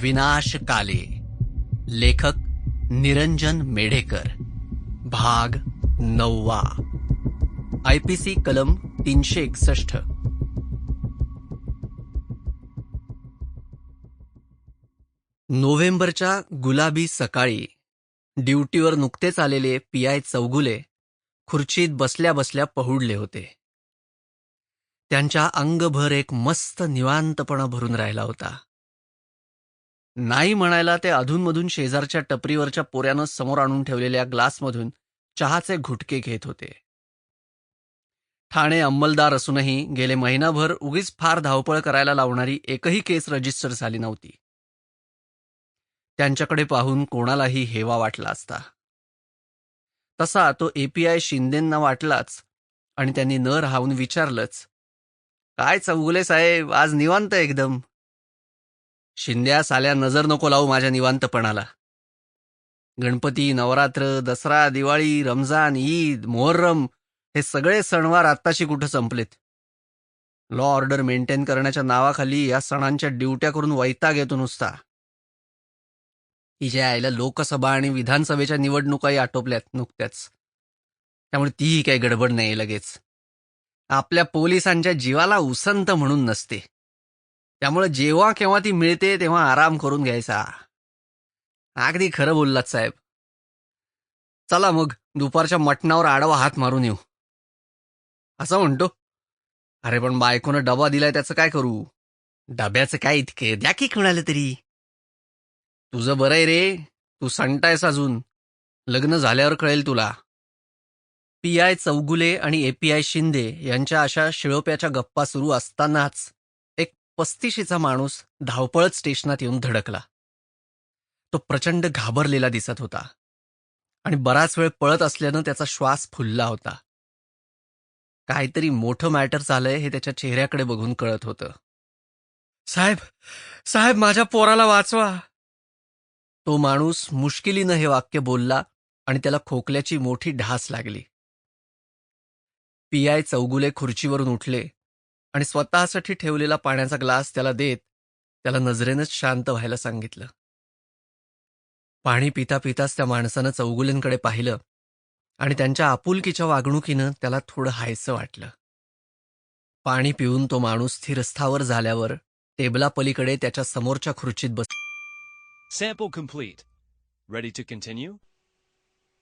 विनाशकाले. लेखक निरंजन मेढेकर. भाग नववा. आयपीसी कलम तीनशे एकसष्ट. नोव्हेंबरच्या गुलाबी सकाळी ड्युटीवर नुकतेच आलेले पी आय चौगुले खुर्चीत बसल्या बसल्या पहुडले होते. त्यांच्या अंगभर एक मस्त निवांतपणा भरून राहिला होता. नाही म्हणायला ते अधूनमधून शेजारच्या टपरीवरच्या पोऱ्यानं समोर आणून ठेवलेल्या ग्लासमधून चहाचे घुटके घेत होते. ठाणे अंमलदार असूनही गेले महिनाभर उगीच फार धावपळ करायला लावणारी एकही केस रजिस्टर झाली नव्हती. त्यांच्याकडे पाहून कोणालाही हेवा वाटला असता. तसा तो एपीआय शिंदेंना वाटलाच आणि त्यांनी न राहून विचारलंच काय चौगुले साहेब आज निवांत एकदम. शिंद्या साल्या नजर नको लावू माझ्या निवांतपणाला. गणपती नवरात्र दसरा दिवाळी रमजान ईद मोहर्रम हे सगळे सणवार आत्ताशी कुठं संपलेत? लॉ ऑर्डर मेंटेन करण्याच्या नावाखाली या सणांच्या ड्युट्या करून वैताग येतो नुसता. हिच्या आईला लोकसभा आणि विधानसभेच्या निवडणुकाही आटोपल्यात नुकत्याच. त्यामुळे तीही काही गडबड नाही लगेच. आपल्या पोलिसांच्या जीवाला उसंत म्हणून नसते. त्यामुळे जेव्हा केव्हा ती मिळते तेव्हा आराम करून घ्यायचा. अगदी खरं बोललात साहेब. चला मग दुपारच्या मटणावर आडवा हात मारून येऊ. असं म्हणतो. अरे पण बायकोनं डबा दिलाय त्याचं काय करू? डब्याचं काय इतके? द्या की कुणाला तरी. तुझं बरं आहे रे. तू संटायस अजून. लग्न झाल्यावर कळेल तुला. पी आय चौगुले आणि ए पी आय शिंदे यांच्या अशा शिळोप्याच्या गप्पा सुरू असतानाच पस्तीशीचा माणूस धावपळत स्टेशनात येऊन धडकला. तो प्रचंड घाबरलेला दिसत होता आणि बराच वेळ पळत असल्यानं त्याचा श्वास फुलला होता. काहीतरी मोठं मॅटर झालंय हे त्याच्या चेहऱ्याकडे बघून कळत होतं. साहेब साहेब माझ्या पोराला वाचवा. तो माणूस मुश्किलीनं हे वाक्य बोलला आणि त्याला खोकल्याची मोठी ढास लागली. पी आय चौगुले खुर्चीवरून उठले आणि स्वतःसाठी ठेवलेला पाण्याचा ग्लास त्याला देत त्याला नजरेनंच शांत व्हायला सांगितलं पाणी पिता पिताच त्या माणसानं चौगुलेंकडे पाहिलं आणि त्यांच्या आपुलकीच्या वागणुकीनं त्याला थोडं हायसं वाटलं पाणी पिऊन तो माणूस स्थिरस्थावर झाल्यावर टेबलापलीकडे त्याच्या समोरच्या खुर्चीत बस Sample complete. Ready to continue?